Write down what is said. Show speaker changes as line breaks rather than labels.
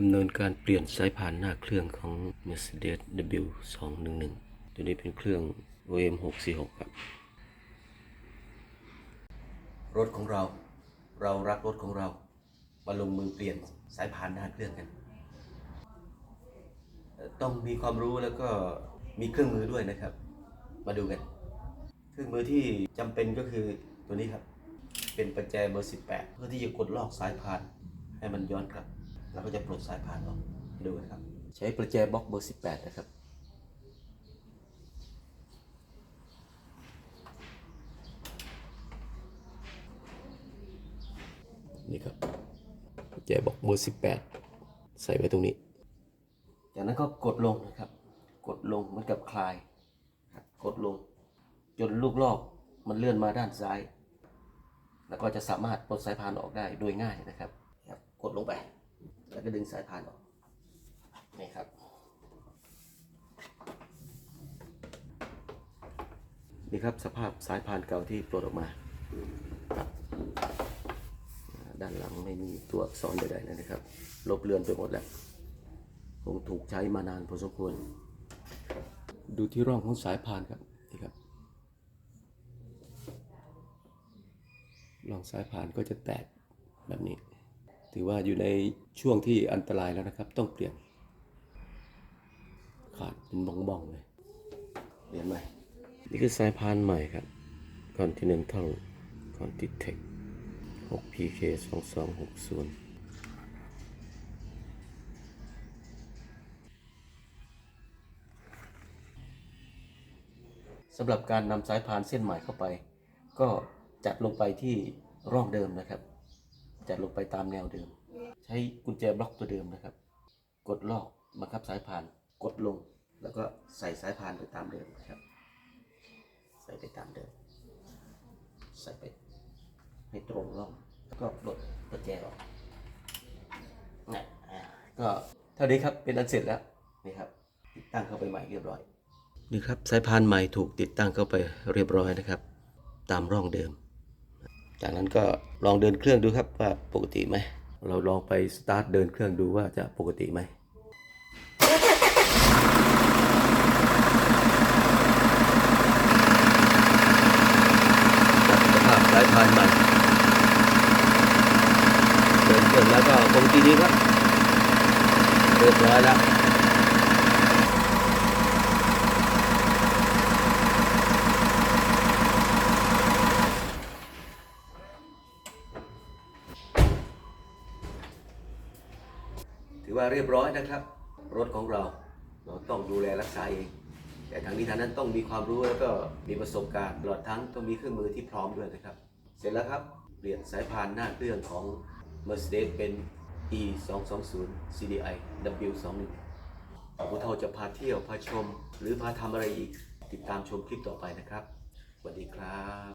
ดำเนินการเปลี่ยนสายพานหน้าเครื่องของ Mercedes W211 ตัวนี้เป็นเครื่อง OM 646 ครับ รถของเรา เรารักรถของเรา มาลงมือเปลี่ยนสายพานหน้าเครื่องกัน ต้องมีความรู้แล้วก็มีเครื่องมือด้วยนะครับ มาดูกัน เครื่องมือที่จำเป็นก็คือตัวนี้ครับ เป็นประแจเบอร์ 18 เพื่อที่จะกดลอกสายพานให้มันย้อนกลับ แล้วก็จะปลดสายพานออกดูกันครับ ใช้ประแจบล็อกเบอร์ 18 นะครับนี่ครับประแจบล็อกเบอร์ 18 ใส่ไว้ตรงนี้ จากนั้นก็กดลงนะครับ กดลงเหมือนกับคลายครับกดลง จนลูกลอกมันเลื่อนมาด้านซ้าย แล้วก็จะสามารถปลดสายพานออกได้โดยง่ายนะครับครับกดลงไป แล้วก็ดึงสายพานออกนี่ครับ นี่ครับสภาพสายพานเก่าที่ปลดออกมาครับด้านหลังไม่มีตัวอักษรใดๆนะครับ ลบเลือนไปหมดแล้วคงถูกใช้มานานพอสมควร ดูที่ร่องของสายพานครับนี่ครับร่องสายพานก็จะแตกแบบนี้ ถือว่าอยู่ในช่วงที่อันตรายแล้วนะครับ ต้องเปลี่ยน ขาดเป็นบ้องๆเลยเปลี่ยนใหม่นี่คือสายพานใหม่ครับ Continental Contitech 6PK 2260สำหรับการนำสายพานเส้นใหม่เข้าไป ก็จัดลงไปที่ร่องเดิมนะครับ จัดลงไปตามแนวเดิม ใช้กุญแจบล็อกตัวเดิมนะครับ กดลอกบังคับสายพาน กดลง แล้วก็ใส่สายพานไปตามเดิมนะครับ ใส่ไปตามเดิม ใส่ไปให้ตรงร่องแล้วก็ปลดกุญแจออกนะก็เท่านี้ครับเป็นอันเสร็จแล้วนี่ครับ ติดตั้งเข้าไปใหม่เรียบร้อยนี่ครับสายพานใหม่ถูกติดตั้งเข้าไปเรียบร้อยนะครับ ตามร่องเดิม จากนั้นก็ลองเดินเครื่องดูครับว่าปกติไหม เราลองไปสตาร์ทเดินเครื่องดูว่าจะปกติไหมสภาพสายพานใหม่เดินเครื่องแล้วก็ปกติดีครับเรียบร้อยแล้ว ถือว่าเรียบร้อยนะครับ รถของเราเราต้องดูแลรักษาเอง แต่ทางนี้ทางนั้นต้องมีความรู้แล้วก็มีประสบการณ์ตลอดทั้งต้องมีเครื่องมือที่พร้อมด้วยนะครับ เสร็จแล้วครับเปลี่ยนสายพานหน้าเครื่องของ Mercedes เป็น E 2 2 0 CDI W 2 1ผู้เท่าจะพาเที่ยวพาชม หรือพาทำอะไรอีก ติดตามชมคลิปต่อไปนะครับสวัสดีครับ